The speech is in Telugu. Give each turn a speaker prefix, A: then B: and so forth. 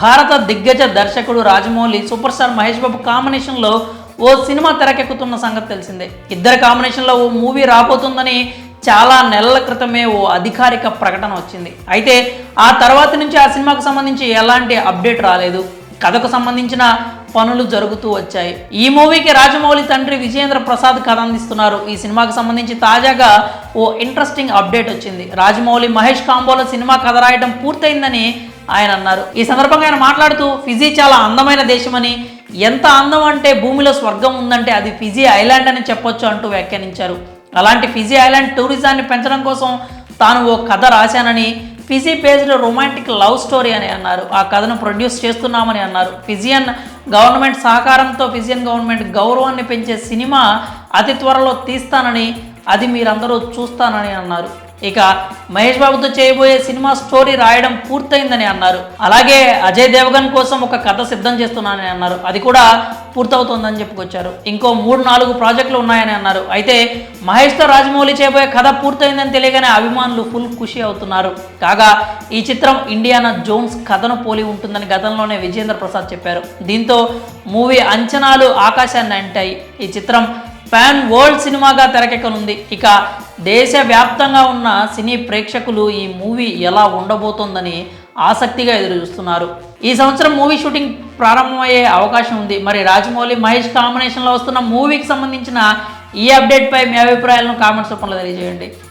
A: భారత దిగ్గజ దర్శకుడు రాజమౌళి సూపర్ స్టార్ మహేష్ బాబు కాంబినేషన్లో ఓ సినిమా తెరకెక్కుతున్న సంగతి తెలిసిందే. ఇద్దరి కాంబినేషన్లో ఓ మూవీ రాబోతుందని చాలా నెలల క్రితమే ఓ అధికారిక ప్రకటన వచ్చింది. అయితే ఆ తర్వాత నుంచి ఆ సినిమాకు సంబంధించి ఎలాంటి అప్డేట్ రాలేదు. కథకు సంబంధించిన పనులు జరుగుతూ వచ్చాయి. ఈ మూవీకి రాజమౌళి తండ్రి విజేంద్ర ప్రసాద్ కథ అందిస్తున్నారు. ఈ సినిమాకు సంబంధించి తాజాగా ఓ ఇంట్రెస్టింగ్ అప్డేట్ వచ్చింది. రాజమౌళి మహేష్ కాంబోలో సినిమా కథ రాయడం పూర్తయిందని ఆయన అన్నారు. ఈ సందర్భంగా ఆయన మాట్లాడుతూ ఫిజీ చాలా అందమైన దేశమని. ఎంత అందం అంటే భూమిలో స్వర్గం ఉందంటే అది ఫిజీ ఐలాండ్ అని చెప్పొచ్చు అంటూ వ్యాఖ్యానించారు. అలాంటి ఫిజీ ఐలాండ్ టూరిజాన్ని పెంచడం కోసం తాను ఓ కథ రాశానని Fiji based romantic love story అని అన్నారు. ఆ కథను ప్రొడ్యూస్ చేస్తున్నామని అన్నారు. ఫిజియన్ గవర్నమెంట్ సహకారంతో ఫిజియన్ గవర్నమెంట్ గౌరవాన్ని పెంచే సినిమా అతి త్వరలో తీస్తానని అది మీరందరూ చూస్తానని అన్నారు. ఇక మహేష్ బాబుతో చేయబోయే సినిమా స్టోరీ రాయడం పూర్తయిందని అన్నారు. అలాగే అజయ్ దేవగన్ కోసం ఒక కథ సిద్ధం చేస్తున్నానని అన్నారు. అది కూడా పూర్తవుతోందని చెప్పుకొచ్చారు. ఇంకో మూడు నాలుగు ప్రాజెక్టులు ఉన్నాయని అన్నారు. అయితే మహేష్తో రాజమౌళి చేయబోయే కథ పూర్తయిందని తెలియగానే అభిమానులు ఫుల్ ఖుషి అవుతున్నారు. కాగా ఈ చిత్రం ఇండియానా జోన్స్ కథను పోలి ఉంటుందని గతంలోనే విజేంద్ర ప్రసాద్ చెప్పారు. దీంతో మూవీ అంచనాలు ఆకాశాన్ని అంటాయి. ఈ చిత్రం ఫ్యాన్ వరల్డ్ సినిమాగా తెరకెక్కనుంది. ఇక దేశవ్యాప్తంగా ఉన్న సినీ ప్రేక్షకులు ఈ మూవీ ఎలా ఉండబోతోందని ఆసక్తిగా ఎదురు చూస్తున్నారు ఈ సంవత్సరం మూవీ షూటింగ్ ప్రారంభమయ్యే అవకాశం ఉంది. మరి రాజమౌళి మహేష్ కాంబినేషన్లో వస్తున్న మూవీకి సంబంధించిన ఈ అప్డేట్పై మీ అభిప్రాయాలను కామెంట్స్ రూపంలో తెలియజేయండి.